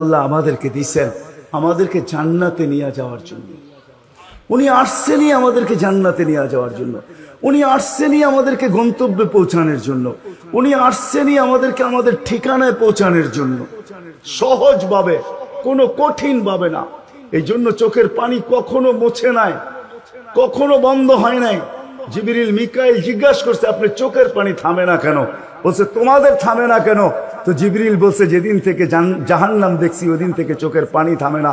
আল্লাহ আমাদেরকে দিছেন আমাদেরকে জান্নাতে নিয়ে যাওয়ার জন্য। উনি আসছেনই আমাদেরকে জান্নাতে নিয়ে যাওয়ার জন্য। উনি আসছেনই আমাদেরকে গন্তব্যে পৌঁছানোর জন্য। উনি আসছেনই আমাদেরকে আমাদের ঠিকানায় পৌঁছানোর জন্য। সহজভাবে, কোনো কঠিন ভাবে না। এই জন্য চোখের পানি কখনো মোছে নাই, কখনো বন্ধ হয় নাই। জিবিরিল মিকাইল জিজ্ঞাসা করছে, আপনি চোখের পানি থামে না কেন? বলছে, তোমাদের থামে না কেন? তো জিবরিল বলছে, যেদিন থেকে জাহান্নাম দেখছি ওই দিন থেকে চোখের পানি থামে না।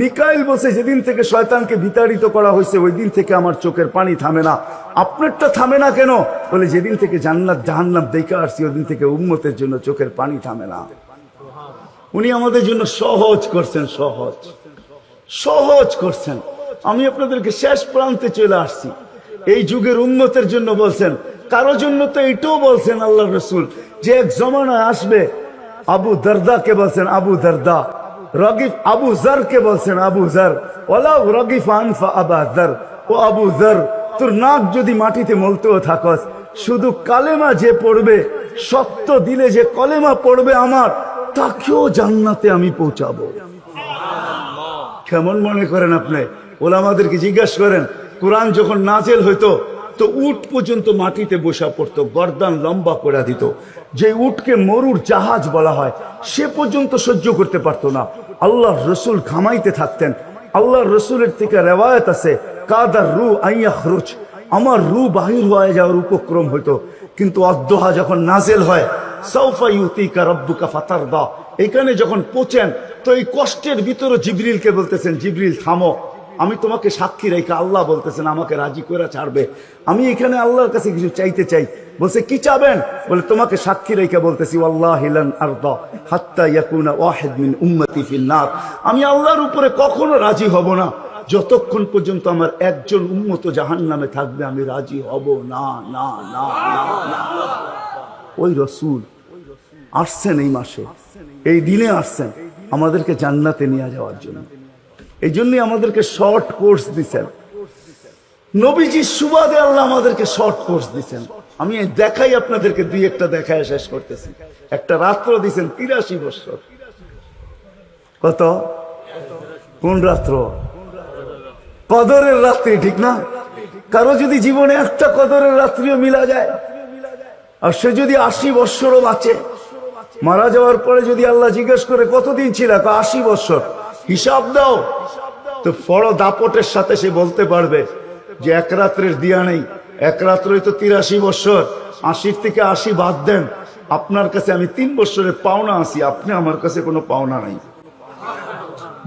মিকাইল বলছে, যেদিন থেকে শয়তানকে বিতাড়িত করা হয়েছে ওই দিন থেকে আমার চোখের পানি থামে না। আপনারটা থামে না কেন? বলে, যেদিন থেকে জান্নাত, জাহান্নাম দেখে আসছি ওই দিন থেকে উম্মতের জন্য চোখের পানি থামে না। উনি আমাদের জন্য সহজ করছেন, সহজ। সহজ করছেন। আমি আপনাদেরকে শেষ প্রান্তে চলে আসছি। এই যুগের উন্নতের জন্য বলছেন। কারও জন্য তো এটাও বলছেন আল্লাহ রসুল। যে এক জমানায় আসবে আবু দরদাকে বলছেন আবু দরদা। রগিফ আবু জর কে বলছেন আবু জর ওলাও রগিফ আনফা আবা জর ও আবু জর তোর নাক যদি মাটিতে মলতেও থাকস শুধু কালেমা যে পড়বে সত্য দিলে যে কলেমা পড়বে আমার তাকেও জান্নাতে আমি পৌঁছাবো। কেমন মনে করেন আপনি? ওলামাদেরকে জিজ্ঞাসা করেন কোরআন যখন নাজেল হইতো, তো উট পর্যন্ত মাটিতে বসা পড়তো, গর্দান লম্বা করে দিত। যে উটকে মরুর জাহাজ বলা হয়, সে পর্যন্ত সহ্য করতে পারতো না। আল্লাহ রসুল ঘামাইতে থাকতেন। আল্লাহ রসুলের থেকে রেওয়ায়ত আছে, কাদার রু আইয়া খরচ আমার রু বাহির হয়ে যাওয়ার উপক্রম হইতো। কিন্তু অদ্দোহা যখন নাজেল হয় সৌফা এখানে যখন পচেন তো এই কষ্টের ভিতরে জিবরিলকে বলতেছেন, জিবরিল, থামো। আমি তোমাকে সাক্ষী রেখে আল্লাহ বলতেছেন, আমাকে রাজি করে ছাড়বে। আমি এখানে আল্লাহর কাছে কিছু চাইতে চাই। বলছে, কি চাবেন? বলে, তোমাকে সাক্ষী রেখে বলতেছি আমি আল্লাহর উপরে কখনো রাজি হব না। যতক্ষণ পর্যন্ত আমার একজন উম্মত জাহান্নামে থাকবে, আমি রাজি হব না না না না। ওই রসুল আসছেন এই মাসে। এই দিনে আসছেন। আমাদেরকে জান্নাতে নিয়ে যাওয়ার জন্য। এই জন্যই আমাদেরকে শর্ট কোর্স দিচ্ছেন নবীজির সুবাদে আল্লাহ আমাদেরকে শর্ট কোর্স দিচ্ছেন আমি দেখাই আপনাদেরকে, দুই একটা দেখায় শেষ করতেছি। একটা রাত্র দিচ্ছেন তিরাশি বছর। কত? কোন রাত্র? কদরের রাত্রি, ঠিক না? কারও যদি জীবনে একটা কদরের রাত্রিও মিলা যায়, আর সে যদি আশি বৎসরও বাঁচে, মারা যাওয়ার পরে যদি আল্লাহ জিজ্ঞেস করে, কতদিন ছিল? আশি বৎসর। হিসাব দাও। তো বড় দাপটের সাথে সে বলতে পারবে যে এক রাত্রের দিয়া নেই। এক রাত্রই তো তিরাশি বৎসর আশির থেকে আশি বাদ দেন। আপনার কাছে আমি তিন বৎসরের পাওনা আসি আপনি আমার কাছে কোনো পাওনা নাই।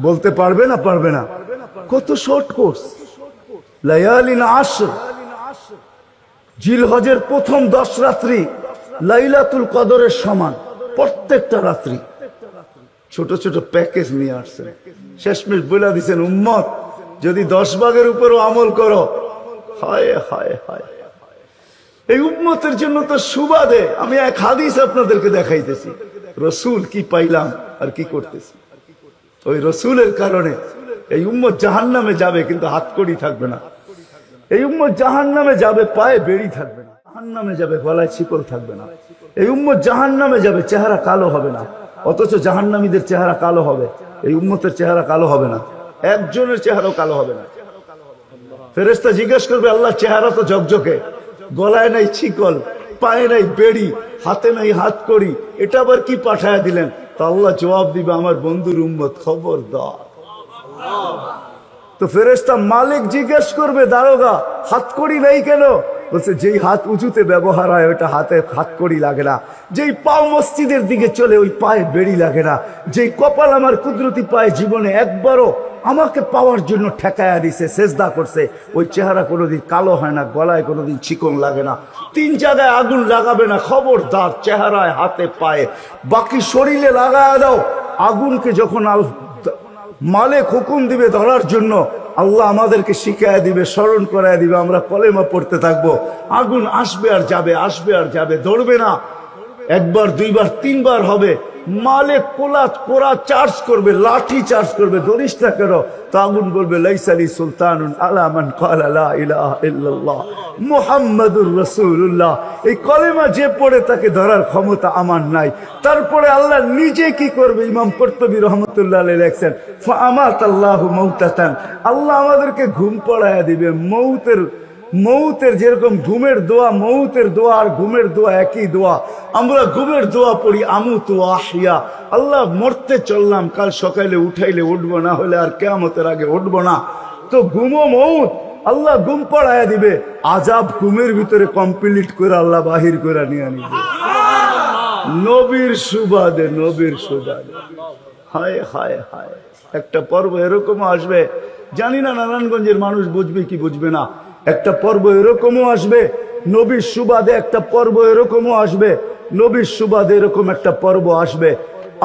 বলতে পারবে না পারবে না। কত শর্ট কোর্স লায়ালিন জিল হজের প্রথম দশ রাত্রি লাইলাতুল কদরের সমান। প্রত্যেকটা রাত্রি। ছোট ছোট প্যাকেজ নিয়ে আসছেন শেষমেশ বলে দিচ্ছেন উম্মত, যদি দশ ভাগের উপরও আমল করো। হায় হায় হায় এই উম্মতের জন্য তো সুবাদে আমি এক হাদিস আপনাদেরকে দেখাইতেছি। রসুল কি পাইলাম আর কি করতেছি? ওই রসুলের কারণে এই উম্মত জাহান নামে যাবে, কিন্তু হাতকড়ি থাকবে না। এই উম্মত জাহান নামে যাবে, পায়ে বেড়ি থাকবে না। জাহান নামে যাবে, গলায় শিকল থাকবে না। এই উম্মত জাহান নামে যাবে, চেহারা কালো হবে না। অথচ জাহান্নামীদের চেহারা কালো হবে। এই উম্মতের চেহারা কালো হবে না। একজনের চেহারাও কালো হবে না। ফেরেস্তা জিজ্ঞেস করবে আল্লাহ চেহারা তো ঝকঝকে। গলায় নাই ছিকল পায়ে নাই বেড়ি, হাতে নাই হাত করি এটা আবার কি পাঠায় দিলেন? তো আল্লাহ জবাব দিবে, আমার বন্ধুর উম্মত খবর দাও তো ফেরেস্তা মালিক জিজ্ঞেস করবে, দারোগা হাত করি নেই কেন? বলছে, যেই হাত উঁচুতে ব্যবহার হয় ওটা হাতে হাত করি লাগে না। যেই পাও মসজিদের দিকে চলে, ওই পায়ে বেড়ি লাগে না। যেই কপাল আমার কুদরতি পায়ে জীবনে একবারও আমাকে পাওয়ার জন্য ঠেকায়া দিছে, সেজদা করছে, ওই চেহারা কোনোদিন কালো হয় না, গলায় কোনোদিন চিকন লাগে না। তিন জায়গায় আগুন লাগাবে না, খবরদার চেহারায়, হাতে পায়ে। বাকি শরীরে লাগায় দাও, আগুনকে যখন মালিক হুকুম দিবে ধরার জন্য আল্লাহ আমাদেরকে শিখায় দিবে, স্মরণ করায় দিবে, আমরা কলেমা পড়তে থাকব। আগুন আসবে আর যাবে, আসবে আর যাবে, ধরবে না। একবার, দুইবার, তিনবার হবে। মালে কোলা, কোরা চার্জ করবে, লাঠি চার্জ করবে ধরিস না তাগুন বলবে লাইসালি সুলতান আলামান মুহাম্মাদুর রাসূলুল্লাহ। এই কলেমা যে পড়ে তাকে ধরার ক্ষমতা আমার নাই। তারপরে আল্লাহ নিজে কি করবে? ইমাম কর্তবী রহমতুল্লাহ লেখছেন ফামাত আল্লাহু মাউতাতান। আল্লাহ আমাদেরকে ঘুম পড়ায়া দিবে, মৌতের মৌতের যেরকম ঘুমের দোয়া মৌতের দোয়া আর ঘুমের দোয়া একই দোয়া। আমরা ঘুমের দোয়া পড়ি আমু তো আহিয়া আল্লাহ মরতে চললাম কাল সকালে উঠাইলে উঠবো না হলে আর কেয়ামতের আগে উঠবো না। তো ঘুমো মৌত আল্লাহ ঘুম পড়ায়া দিবে। আজাব ঘুমের ভিতরে কমপ্লিট করে আল্লাহ বাহির করে নিয়ে নিবে নবীর সুবাদে নবীর সুবাদে। হায় হায় হায়। একটা পর্ব এরকমও আসবে। জানি না নারায়ণগঞ্জের মানুষ বুঝবে কি বুঝবে না। একটা পর্ব এরকমও আসবে, নবীর সুবাদে একটা পর্ব এরকমও আসবে, নবীর সুবাদে এরকম একটা পর্ব আসবে।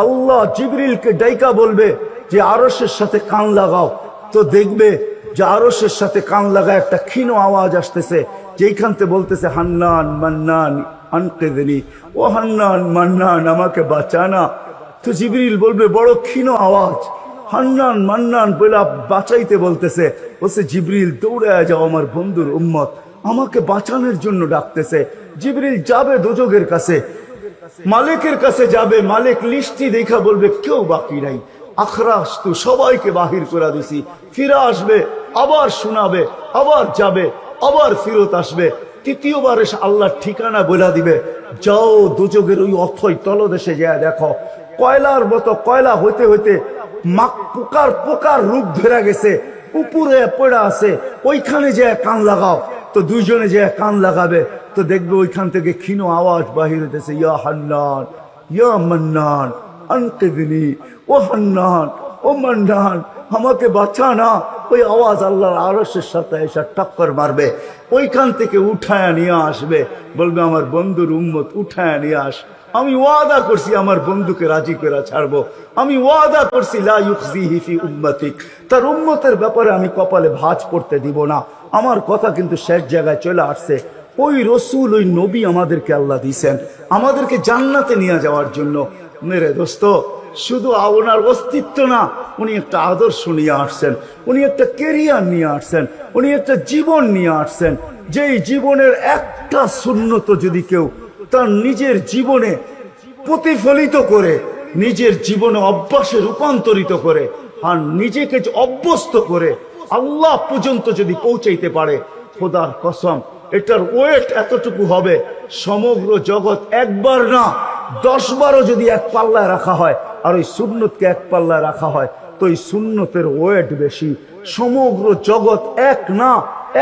আল্লাহ জিবরিলকে ডাইকা বলবে যে আরসের সাথে কান লাগাও। তো দেখবে যে আরসের সাথে কান লাগা একটা ক্ষীণ আওয়াজ আসতেছে যেইখানতে বলতেছে, হান্নান, মান্নান আনতে দেনি ও হান্নান, মান্নান, আমাকে বাঁচানা। তো জিবরিল বলবে, বড় ক্ষীণ আওয়াজ। হান্নান মান্নান বলে বাঁচাইতে বলতেছে। বলছে, জিবরিল দৌড়ে যাও আমার বন্ধুর উম্মত। আমাকে বাঁচানোর জন্য ডাকতেছে। জিবরিল যাবে দোজগের কাছে। মালিকের কাছে যাবে। মালিক লিস্টি দেখা বলবে, কেউ বাকি নাই। আখরাস তু সবাইকে বাহির করে দিছি। ফিরে আসবে, আবার শোনাবে, আবার যাবে, আবার ফিরত আসবে। তৃতীয়বার এসে আল্লাহর ঠিকানা বলে দিবে। যাও দুযোগের ওই অথই তলদেশে যায় দেখো। কয়লার মতো কয়লা হইতে হইতে মাক পোকার পোকার রূপ ধরে গেছে, উপরে পড়ে আছে, ওইখানে যে কান লাগাও। তো দুইজনে যে কান লাগাবে, তো দেখবে ওইখান থেকে ক্ষীণ আওয়াজ বাহির হইতেছে, ইয়া হান্নান, ইয়া মান্নান আনকিদিনি ও হান্নান, ও মান্নান, আমাকে বাঁচা না। ওই আওয়াজ আল্লাহর আরসের সাথে এসে টক্কর মারবে, ওইখান থেকে উঠায় নিয়ে আসবে। বলবে, আমার বন্ধুর উম্মত, উঠায় নিয়ে আস। আমি ওয়াদা করছি আমার বন্ধুকে রাজি করে ছাড়বো। আমি ওয়াদা করছি, লা ইউখজিহি ফি উম্মতিক। তার উম্মতের ব্যাপারে আমি কপালে ভাঁজ পড়তে দিব না। আমার কথা কিন্তু শেষ জায়গায় চলে আসছে। ওই রসুল, ওই নবী আমাদেরকে আল্লাহ দিয়েছেন। আমাদেরকে জান্নাতে নিয়ে যাওয়ার জন্য। মেরে দোস্ত, শুধু ওনার অস্তিত্ব না, উনি একটা আদর্শ নিয়ে আসছেন। উনি একটা কেরিয়ার নিয়ে আসছেন। উনি একটা জীবন নিয়ে আসছেন। যেই জীবনের একটা শূন্যত যদি কেউ তার নিজের জীবনে প্রতিফলিত করে, নিজের জীবনে অভ্যাসে রূপান্তরিত করে আর নিজেকে অভ্যস্ত করে আল্লাহ পর্যন্ত যদি পৌঁছাইতে পারে, খোদার কসম, এটার ওয়েট এতটুকু হবে সমগ্র জগৎ একবার না দশ বারও যদি এক পাল্লায় রাখা হয় আর ওই সুন্নতকে এক পাল্লায় রাখা হয়, তো ওই সুন্নতের ওয়েট বেশি। সমগ্র জগৎ এক না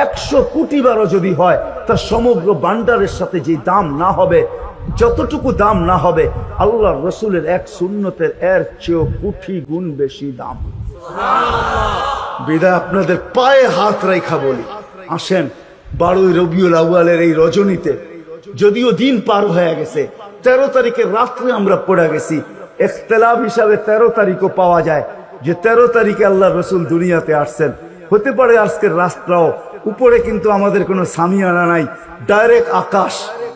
একশো কোটি বারও যদি হয়, তা সমগ্র বান্ডারের সাথে যে দাম না হবে, যতটুকু দাম না হবে আল্লাহ রসুলের এক সুন্নতের এর চেয়েও কোটি গুণ বেশি দাম। বিদায় আপনাদের পায়ে হাত রেখা বলি। আসেন, বারোই রবিউল আউয়ালের এই রজনীতে, যদিও দিন পার হয়ে গেছে, তেরো তারিখের রাত্রে আমরা পড়ে গেছি, এখতলাফ হিসাবে তেরো তারিখও পাওয়া যায়, যে তেরো তারিখে আল্লাহ রসুল দুনিয়াতে আসছেন। হতে পারে আজকের রাস্তাও উপরে কিন্তু আমাদের কোনো সামিয়ানা নাই। ডাইরেক্ট আকাশ।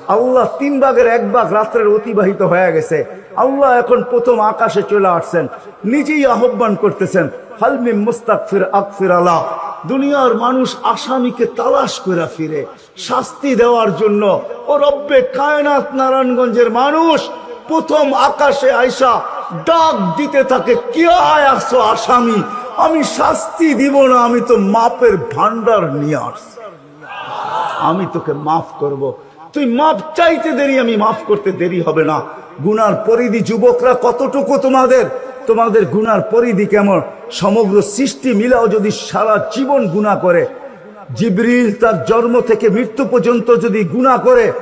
আল্লাহ তিন ভাগের এক ভাগ রাত্রের অতিবাহিত হয়ে গেছে। আল্লাহ এখন প্রথম আকাশে চলে আসছেন। নিজেই আহ্বান করতেছেন হালমি মুস্তাকফির আকফির আলা দুনিয়ার মানুষ আসামিকে তালাশ করে ফিরে। শাস্তি দেওয়ার জন্য, ও রব্বে কায়নাত নারায়ণগঞ্জের মানুষ, প্রথম আকাশে আইসা ডাক দিতে থাকে, কে আয় আসছো আসামি? আমি শাস্তি দিব না, আমি তো মাপের ভান্ডার নিয়ে আসছি। আমি তোকে মাফ করব। তুই মাপ চাইতে দেরি, আমি মাফ করতে দেরি হবে না। গুনার পরিধি যুবকরা কতটুকু তোমাদের? তোমাদের গুনার পরিধি কেমন? সমগ্র সৃষ্টি মিলাও যদি সারা জীবন গুণা করে। জিবরিল তার জন্ম থেকে মৃত্যু পর্যন্ত যদি গুণা করে,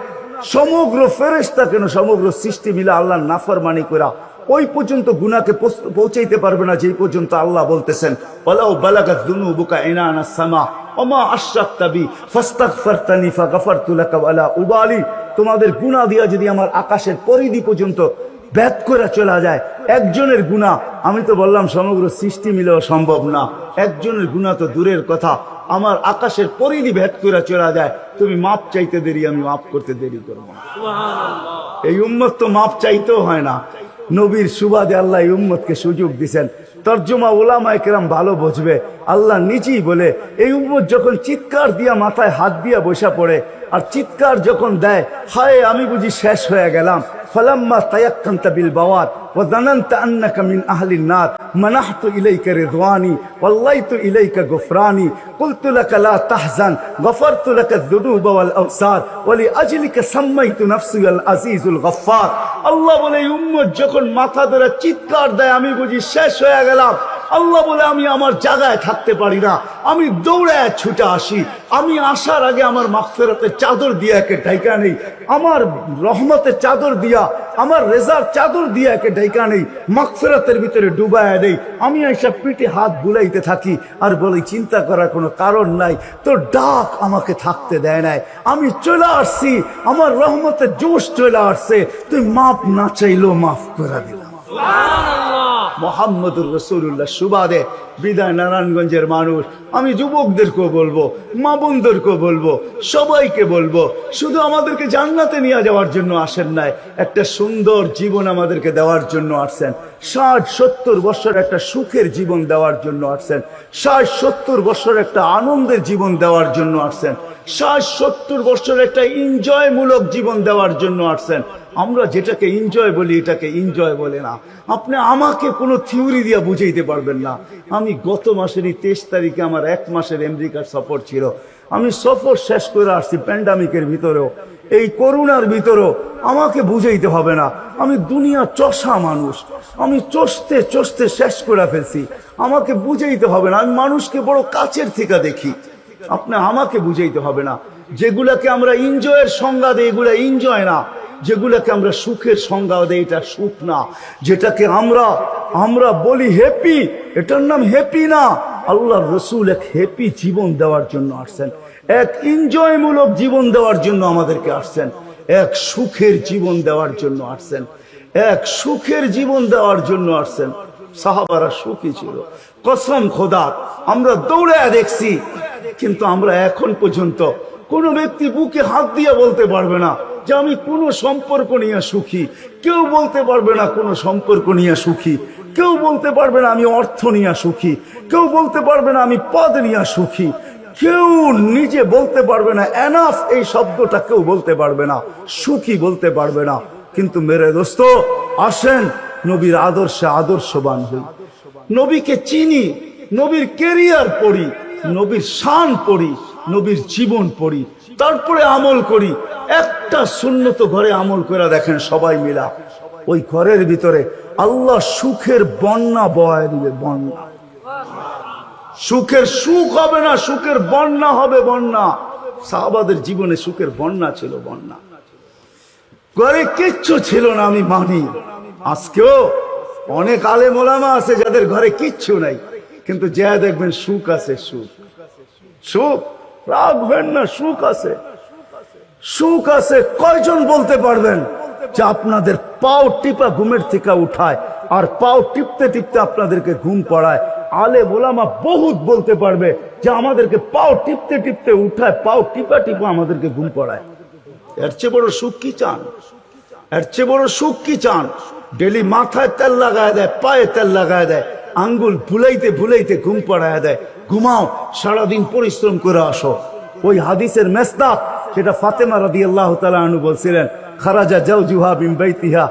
সমগ্র ফেরেস্তা কেন সমগ্র সৃষ্টি মিলা আল্লাহর নাফরমানি করা ওই পর্যন্ত গুনাকে পৌঁছাইতে পারবে না যেই পর্যন্ত আল্লাহ বলতেছেন ওয়ালাউ বালাগাত যুনুবুকা ইনানা সামা ওমা আশরাকতাবি ফাস্তাগফারতানি ফাগাফারতু লাকা ওয়ালা উবালি। তোমাদের গুনাহ দিয়া যদি আমার আকাশের পরিধি পর্যন্ত ব্যাত করে চলা যায় একজনের গুণা আমি তো বললাম সমগ্র সৃষ্টি মিলেও সম্ভব না। একজনের গুণা তো দূরের কথা আমার আকাশের পরিধি ভেদ করে চলা যায় তুমি মাপ চাইতে দেরি আমি মাপ করতে দেরি করব না। এই উম্মত তো মাপ চাইতেও হয় না। নবীর সুবাদে আল্লাহ উম্মতকে সুযোগ দিছেন। তর্জমা ওলামা একরাম ভালো বুঝবে। আল্লাহ নিজেই বলে, এই উম্মত যখন চিৎকার দিয়া মাথায় হাত দিয়া বসা পড়ে, আর চিৎকার যখন দেয়, হায়, আমি বুঝি শেষ হয়ে গেলাম। ফলাম্মা তায়াক্কান্ত বিল বাওয়াত, ওয়া জানান্ত আন্নাকা মিন আহলি নাত মানাহতু ইলাইকা রিদওয়ানি, ওয়াল্লাইতু ইলাইকা গুফরানি, কুলতু লাকা লা তাহজান, গফারতু লাকা যুনুব ওয়াল আওসার, ওয়া লিআজলিকা সাম্মাইতু নাফসি আল আজিজুল গফফার। আল্লাহ বলে উম্মত যখন মাথা ধরে চিৎকার দেয়, আমি বুঝি শেষ হয়ে গেলাম। আল্লাহ বলে, আমি আমার জায়গায় থাকতে পারি না। আমি দৌড়ে ছুটে আসি। আমি আসার আগে আমার মাগফিরাতের চাদর দিয়ে একে ঢাইকা নেই। আমার রহমতের চাদর দিয়া, আমার রেজার চাদর দিয়ে একে ঢাইকা নেই। মাগফিরাতের ভিতরে ডুবায় নেই আমি এইসব পিঠে হাত বুলাইতে থাকি আর বলি, চিন্তা করার কোনো কারণ নাই। তোর ডাক আমাকে থাকতে দেয় নাই। আমি চলে আসছি। আমার রহমতের জোশ চলে আসছে। তুই মাপ না চাইলেও মাফ করে দিলাম। মোহাম্মদুর রসুল্লাহ সুবাদে। বিদায় নারায়ণগঞ্জের মানুষ, আমি যুবকদেরকেও বলব, মা বোনদেরকেও বলব, সবাইকে বলব, শুধু আমাদেরকে জান্নাতে নিয়ে যাওয়ার জন্য আসেন নাই, একটা সুন্দর জীবন আমাদেরকে দেওয়ার জন্য আসছেন। ষাট, সত্তর বছর একটা সুখের জীবন দেওয়ার জন্য আসছেন। ষাট, সত্তর বছর একটা আনন্দের জীবন দেওয়ার জন্য আসছেন। ষাট, সত্তর বছর একটা এনজয়মূলক জীবন দেওয়ার জন্য আসছেন। আমরা যেটাকে এনজয় বলি, এটাকে এনজয় বলে না। আপনি আমাকে কোনো থিওরি দিয়ে বুঝাইতে পারবেন না। আমি গত মাসেরই তেইশ তারিখে আমার এক মাসের আমেরিকার সফর ছিল। আমি সফর শেষ করে আসছি প্যান্ডামিকের ভিতরেও। এই করোনার ভিতরেও আমাকে বুঝাইতে হবে না। আমি দুনিয়া চষা মানুষ। আমি চষতে চষতে শেষ করে ফেলছি। আমাকে বুঝাইতে হবে না। আমি মানুষকে বড় কাছের থেকে দেখি। আপনি আমাকে বুঝাইতে হবে না। যেগুলাকে আমরা এনজয়ের সংজ্ঞা দিই, এগুলা এনজয় না। যেগুলাকে আমরা সুখের সংজ্ঞা দেই, এটা সুখ না। যেটাকে আমরা আমরা বলি হ্যাপি এটার নাম হ্যাপি না। আল্লাহ রসুল এক হ্যাপি জীবন দেওয়ার জন্য আসছেন। এক এনজয়মূলক জীবন দেওয়ার জন্য আমাদেরকে আসছেন। এক সুখের জীবন দেওয়ার জন্য আসছেন। এক সুখের জীবন দেওয়ার জন্য আসছেন। সাহাবারা সুখী ছিল। কসম খোদা, আমরা দৌড়ে দেখছি, কিন্তু আমরা এখন পর্যন্ত কোনো ব্যক্তি বুকে হাত দিয়ে বলতে পারবে না। যে আমি কোনো সম্পর্ক নিয়ে সুখী। কেউ বলতে পারবে না কোনো সম্পর্ক নিয়ে সুখী। কেউ বলতে পারবে না আমি অর্থ নিয়ে সুখী। কেউ বলতে পারবে না আমি পদ নিয়ে সুখী। কেউ নিজে বলতে পারবে না এনাফ এই শব্দটা কেউ বলতে পারবে না। সুখী বলতে পারবে না। কিন্তু মেরে দোস্ত, আসেন নবীর আদর্শে আদর্শবান হই। নবীকে চিনি, নবীর কেরিয়ার পড়ি, নবীর শান পড়ি, নবীর জীবন পড়ি। তারপরে আমল করি। একটা শূন্যত ঘরে আমল করে দেখেন সবাই মিলা। ওই ঘরের ভিতরে আল্লাহ সুখের বন্যা বয় দিবে, বন্যা। সুখের সুখ হবে না, সুখের বন্যা হবে বন্যা। সাহাবাদের জীবনে সুখের বন্যা ছিল বন্যা। ঘরে কিচ্ছু ছিল না, আমি মানি। আজকেও অনেক আলে মোলামা আছে যাদের ঘরে কিচ্ছু নাই। কিন্তু যা দেখবেন সুখ আছে, সুখ। সুখ? রাখবেন না, সুখ আছে। সুখ আছে, কয়জন বলতে পারবেন যে আপনাদের পাও টিপা ঘুমের থেকে উঠায়, আর পাও টিপতে টিপতে আপনাদেরকে ঘুম পড়ায়? আলে বোলামা বহুত বলতে পারবে যে আমাদেরকে পাও টিপতে টিপতে উঠায়, পাও টিপা টিপা আমাদেরকে ঘুম পড়ায়। এর চেয়ে বড় সুখ কি চান? এর চেয়ে বড় সুখ কি চান? ডেলি মাথায় তেল লাগায় দেয়, পায়ে তেল লাগায় দেয়, আঙ্গুল ভুলাইতে ভুলাইতে ঘুম পড়ায় দেয়। ঘুমাও, সারাদিন পরিশ্রম করে আসো। ওই হাদিসের মেস্তাক সেটা ফাতেমা রাদি আল্লাহ তালা বলছিলেন, খারাজা জাউজুহা বিম্বাইতিহা